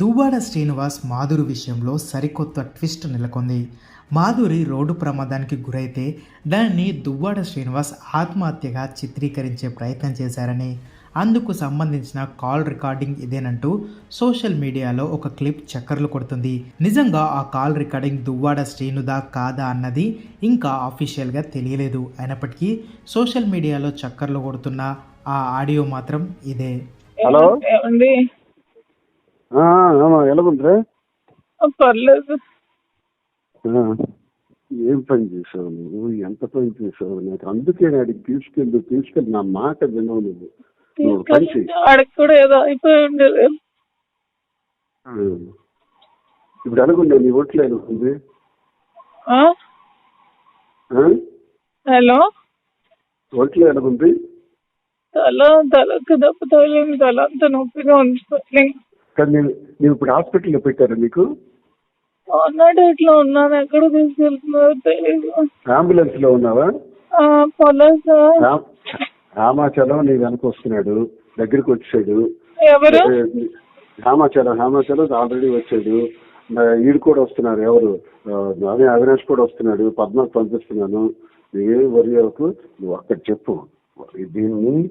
దువ్వాడ శ్రీనివాస్ మాధురి విషయంలో సరికొత్త ట్విస్ట్ నెలకొంది. మాధురి రోడ్డు ప్రమాదానికి గురైతే దాన్ని దువ్వాడ శ్రీనివాస్ ఆత్మహత్యగా చిత్రీకరించే ప్రయత్నం చేశారని అందుకు సంబంధించిన కాల్ రికార్డింగ్ ఇదేనంటూ సోషల్ మీడియాలో ఒక క్లిప్ చక్కర్లు కొడుతుంది. నిజంగా ఆ కాల్ రికార్డింగ్ దువ్వాడ శ్రీనుదా కాదా అన్నది ఇంకా అఫీషియల్గా తెలియలేదు. అయినప్పటికీ సోషల్ మీడియాలో చక్కర్లు కొడుతున్న ఆ ఆడియో మాత్రం ఇదే. హలో? పర్లేదు. ఏం పని చేసావు నువ్వు? ఎంత పని చేసావు నాకు? అందుకే అడిగి తీసుకెళ్ళి తీసుకెళ్ళి. నా మాట వినవు నువ్వు. ఆడికి కూడా ఏదో అయిపోయి ఉండేది. ఇప్పుడు ఎలాగుండే నీ ఆ? ఆ? హలో? ఒట్లు ఎలాగుంది? తల తలకు దెబ్బ తగిలింది. తల అంత నొప్పిగా ఉంది. కానీ నేను నేను ఇప్పుడు హాస్పిటల్లో పెట్టారా నీకు అన్నట్టు ఇట్లా ఉన్నాను. ఎక్కడ తీసుకెళ్తున్నారో తెలియదు అంబులెన్స్లో ఉన్నావా సార్. రామ్- రామాచలం నీ వెనక వస్తున్నాడు. దగ్గరికి వచ్చాడు. ఎవరు? రామాచలం రామాచలం ఆల్రెడీ వచ్చాడు. ఈడు కూడా వస్తున్నారు. ఎవరు? ఆ, అదే అవినాష్ కూడా వస్తున్నాడు. పద్మాకు పంపిస్తున్నాను. నువ్వేం వరి అవ్వకు నువ్వు అక్కడ చెప్పు. దీన్ని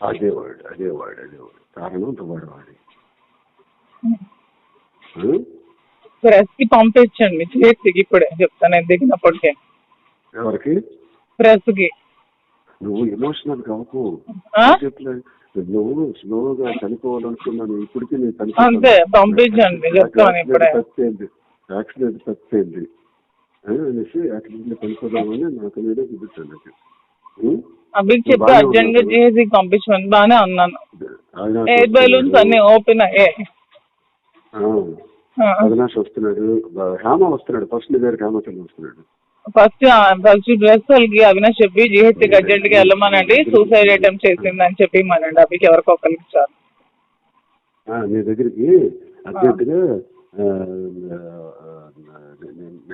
అదే వాడు అదే వాడు అదే వాడు. కారణం వాడి ప్రెస్కి పంపించండి. చేసి ఇప్పుడే చెప్తాను నేను దిగినప్పటికే. ఎవరికి? ప్రెస్కి నువ్వు ఎమోషనల్ కావకు నువ్వు స్లోగా చనిపోవాలనుకున్నాను ఇప్పటికీ నేను అంతే, పంపించండి, చెప్తాను ఇప్పుడే. యాక్సిడెంట్ తప్పింది. అనేసి యాక్సిడెంట్ చనిపోదామని నాకు నేనే చూపించాను? అభికి చెప్పి అర్జెంట్గా. చేసి పంపించమని బాగానే అన్నాను. ఎయిర్ బెలూన్స్ అన్ని ఓపెన్ అయ్యాయి. అవినాష్ వస్తున్నాడు. హేమ వస్తున్నాడు. ఫస్ట్ దగ్గర హేమచంద్ర వస్తున్నాడు. ఫస్ట్ ఫస్ట్ డ్రెస్ వాళ్ళకి అవినాష్ చెప్పి జిహెచ్కి అర్జెంట్గా వెళ్ళమనండి. సూసైడ్ అటెంప్ట్ చేసిందని చెప్పి మనండి అభికి ఎవరికి ఒకరికి ఆ, నీ దగ్గరికి అర్జెంటుగా ఆ, ఆ,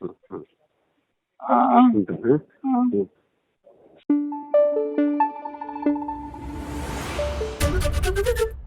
వస్తున్నారని విన్నాను ఓకే ఆ, ఆ, ఆ, ఉంటాను ఆ. ఉం. Thank you.